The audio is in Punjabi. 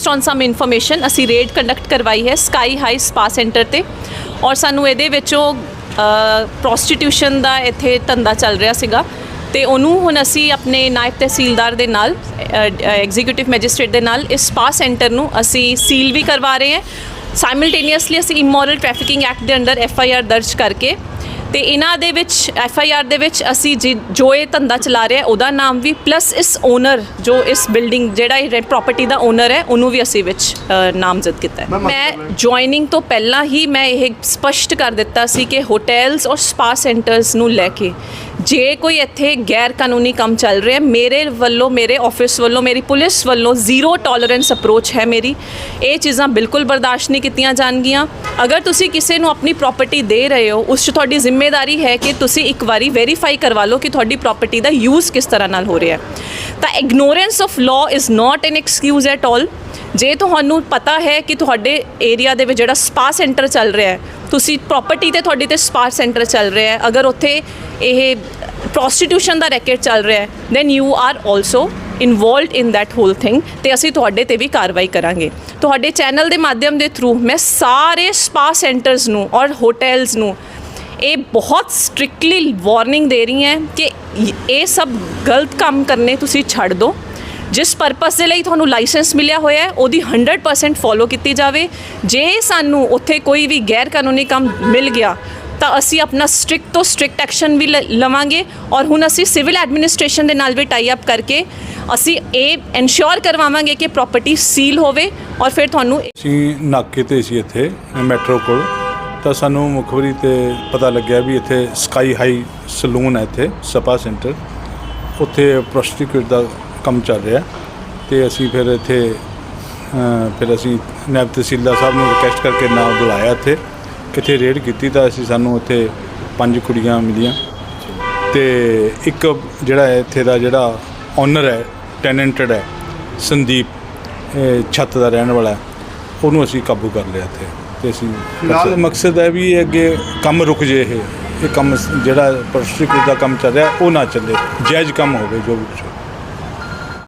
ਬੇਸਡ ਔਨ ਸਮ ਇਨਫੋਰਮੇਸ਼ਨ ਅਸੀਂ ਰੇਡ ਕੰਡਕਟ ਕਰਵਾਈ ਹੈ ਸਕਾਈ ਹਾਈ ਸਪਾ ਸੈਂਟਰ ਤੇ। ਔਰ ਸਾਨੂੰ ਇਹਦੇ ਵਿੱਚੋਂ ਪ੍ਰੋਸਟੀਟਿਊਸ਼ਨ ਦਾ ਇੱਥੇ ਧੰਦਾ ਚੱਲ ਰਿਹਾ ਸੀਗਾ। ਤੇ ਉਹਨੂੰ ਹੁਣ ਅਸੀਂ ਆਪਣੇ ਨਾਇਬ ਤਹਿਸੀਲਦਾਰ ਦੇ ਨਾਲ ਐਗਜ਼ੀਕਿਊਟਿਵ ਮੈਜਿਸਟ੍ਰੇਟ ਦੇ ਨਾਲ ਇਸ ਸਪਾ ਸੈਂਟਰ ਨੂੰ ਅਸੀਂ ਸੀਲ ਵੀ ਕਰਵਾ ਰਹੇ ਹਾਂ। ਸਾਈਮਲਟੇਨੀਅਸਲੀ ਅਸੀਂ ਇਮੋਰਲ ਟ੍ਰੈਫਿਕਿੰਗ ਐਕਟ ਦੇ ਅੰਡਰ ਐਫ ਆਈ ਆਰ ਦਰਜ ਕਰਕੇ ਤੇ ਇਹਨਾਂ ਦੇ ਵਿੱਚ ਐਫ ਆਈ ਆਰ ਦੇ ਵਿੱਚ ਅਸੀਂ ਜਿ- ਜੋ ਇਹ ਧੰਦਾ ਚਲਾ ਰਿਹਾ ਉਹਦਾ ਨਾਮ ਵੀ ਪਲੱਸ ਇਸ ਓਨਰ ਜੋ ਇਸ ਬਿਲਡਿੰਗ ਜਿਹੜਾ ਇਹ ਪ੍ਰਾਪਰਟੀ ਦਾ ਓਨਰ ਹੈ ਉਹਨੂੰ ਵੀ ਅਸੀਂ ਵਿੱਚ ਅ, ਨਾਮਜ਼ਦ ਕੀਤਾ ਹੈ। ਮੈਂ ਜੁਆਇਨਿੰਗ ਤੋਂ ਪਹਿਲਾਂ ਹੀ ਮੈਂ ਇਹ ਸਪਸ਼ਟ ਕਰ ਦਿੱਤਾ ਸੀ ਕਿ ਹੋਟਲਸ ਔਰ ਸਪਾ ਸੈਂਟਰਸ ਨੂੰ ਲੈ ਕੇ ਜੇ ਕੋਈ ਇੱਥੇ ਗੈਰ ਕਾਨੂੰਨੀ ਕੰਮ ਚੱਲ ਰਿਹਾ ਮੇਰੇ ਵੱਲੋਂ, ਮੇਰੇ ਆਫਿਸ ਵੱਲੋਂ, ਮੇਰੀ ਪੁਲਿਸ ਵੱਲੋਂ ਜ਼ੀਰੋ ਟੋਲਰੈਂਸ ਅਪਰੋਚ ਹੈ ਮੇਰੀ। ਇਹ ਚੀਜ਼ਾਂ ਬਿਲਕੁਲ ਬਰਦਾਸ਼ਤ ਨਹੀਂ ਕੀਤੀਆਂ ਜਾਣਗੀਆਂ। ਅਗਰ ਤੁਸੀਂ ਕਿਸੇ ਨੂੰ ਆਪਣੀ ਪ੍ਰਾਪਰਟੀ ਦੇ ਰਹੇ ਹੋ, ਉਸ 'ਚ ਤੁਹਾਡੀ ਜ਼ਿੰਮੇਵਾਰੀ ਹੈ ਕਿ ਤੁਸੀਂ ਇੱਕ ਵਾਰੀ ਵੈਰੀਫਾਈ ਕਰਵਾ ਲਓ ਕਿ ਤੁਹਾਡੀ ਪ੍ਰਾਪਰਟੀ ਦਾ ਯੂਜ਼ ਕਿਸ ਤਰ੍ਹਾਂ ਨਾਲ ਹੋ ਰਿਹਾ ਹੈ। ਤਾਂ ignorance of law is not an excuse at all ਜੇ ਤੁਹਾਨੂੰ ਪਤਾ ਹੈ ਕਿ ਤੁਹਾਡੇ ਏਰੀਆ ਦੇ ਵਿੱਚ ਜਿਹੜਾ ਸਪਾ ਸੈਂਟਰ ਚੱਲ ਰਿਹਾ ਹੈ ਤੁਸੀਂ ਪ੍ਰਾਪਰਟੀ ਤੇ ਤੁਹਾਡੇ ਤੇ ਸਪਾ ਸੈਂਟਰ ਚੱਲ ਰਿਹਾ ਹੈ। ਅਗਰ ਉੱਥੇ ਇਹ ਪ੍ਰੋਸਟੀਟਿਊਸ਼ਨ ਦਾ ਰੈਕੇਟ ਚੱਲ ਰਿਹਾ ਹੈ then you are also involved in that whole thing ਤੇ ਅਸੀਂ ਤੁਹਾਡੇ ਤੇ ਵੀ ਕਾਰਵਾਈ ਕਰਾਂਗੇ। ਤੁਹਾਡੇ ਚੈਨਲ ਦੇ ਮਾਧਿਅਮ ਦੇ ਥਰੂ ਮੈਂ ਸਾਰੇ ਸਪਾ ਸੈਂਟਰਸ ਨੂੰ ਔਰ ਹੋਟਲਸ ਨੂੰ ਇਹ ਬਹੁਤ ਸਟ੍ਰਿਕਟਲੀ ਵਾਰਨਿੰਗ ਦੇ ਰਹੀ ਹੈ ਕਿ ਇਹ ਸਭ ਗਲਤ ਕੰਮ ਕਰਨੇ ਤੁਸੀਂ ਛੱਡ ਦਿਓ। ਜਿਸ ਪਰਪਸ ਦੇ ਲਈ ਤੁਹਾਨੂੰ ਲਾਇਸੈਂਸ ਮਿਲਿਆ ਹੋਇਆ ਹੈ, ਉਹਦੀ 100% ਫੋਲੋ ਕੀਤੀ ਜਾਵੇ। ਜੇ ਸਾਨੂੰ ਉੱਥੇ ਕੋਈ ਵੀ ਗੈਰ ਕਾਨੂੰਨੀ ਕੰਮ ਮਿਲ ਗਿਆ, ਤਾਂ ਅਸੀਂ ਆਪਣਾ ਸਟ੍ਰਿਕਟ ਤੋਂ ਸਟ੍ਰਿਕਟ ਐਕਸ਼ਨ ਵੀ ਲ- ਲਵਾਂਗੇ ਔਰ ਹੁਣ ਅਸੀਂ ਸਿਵਲ ਐਡਮਿਨਿਸਟ੍ਰੇਸ਼ਨ ਦੇ ਨਾਲ ਵੀ ਟਾਈ ਅਪ ਕਰਕੇ ਅਸੀਂ ਇਹ ਇਨਸ਼ੋਰ ਕਰਵਾਵਾਂਗੇ ਕਿ ਪ੍ਰਾਪਰਟੀ ਸੀਲ ਹੋਵੇ ਔਰ ਫਿਰ ਤੁਹਾਨੂੰ ਅਸੀਂ ਨਾਕੇ ਤੇ ਸੀ ਇੱਥੇ ਮੈਟਰੋ ਕੋਲ। ਤਾਂ ਸਾਨੂੰ ਮੁਖਬਰੀ ਤੇ ਪਤਾ ਲੱਗਿਆ ਵੀ ਇੱਥੇ ਸਕਾਈ ਹਾਈ ਸਲੂਨ ਹੈ ਇੱਥੇ, ਸਪਾ ਸੈਂਟਰ ਉੱਥੇ ਪ੍ਰੋਸਟੀਕਿਊਟ ਦਾ ਕੰਮ ਚੱਲ ਰਿਹਾ। ਤੇ ਅਸੀਂ ਫਿਰ ਇੱਥੇ ਫਿਰ ਅਸੀਂ ਨਾਇਬ ਤਹਿਸੀਲਦਾਰ ਸਾਹਿਬ ਨੂੰ ਰਿਕਵੈਸਟ ਕਰਕੇ ਨਾਲ ਬੁਲਾਇਆ ਇੱਥੇ। ਕਿਤੇ ਰੇਡ ਕੀਤੀ ਤਾਂ ਅਸੀਂ ਸਾਨੂੰ ਉੱਥੇ ਪੰਜ ਕੁੜੀਆਂ ਮਿਲੀਆਂ। ਤੇ ਇੱਕ ਜਿਹੜਾ ਹੈ ਇੱਥੇ ਦਾ ਜਿਹੜਾ ਓਨਰ ਹੈ ਟੈਨੈਂਟਡ ਹੈ ਸੰਦੀਪ ਛੱਤ ਦਾ ਰਹਿਣ ਵਾਲਾ ਉਹਨੂੰ ਅਸੀਂ ਕਾਬੂ ਕਰ ਲਿਆ ਇੱਥੇ। ਤੇ ਅਸੀਂ ਨਾਲ ਮਕਸਦ ਹੈ ਵੀ ਇਹ ਅੱਗੇ ਕੰਮ ਰੁਕ ਜੇ ਇਹ। ਇਹ ਕੰਮ ਜਿਹੜਾ ਪ੍ਰੋਸਟੀਕਿਊਟ ਦਾ ਕੰਮ ਚੱਲ ਰਿਹਾ ਉਹ ਨਾ ਚੱਲੇ। ਜਾਇਜ਼ ਕੰਮ ਹੋਵੇ ਜੋ ਵੀ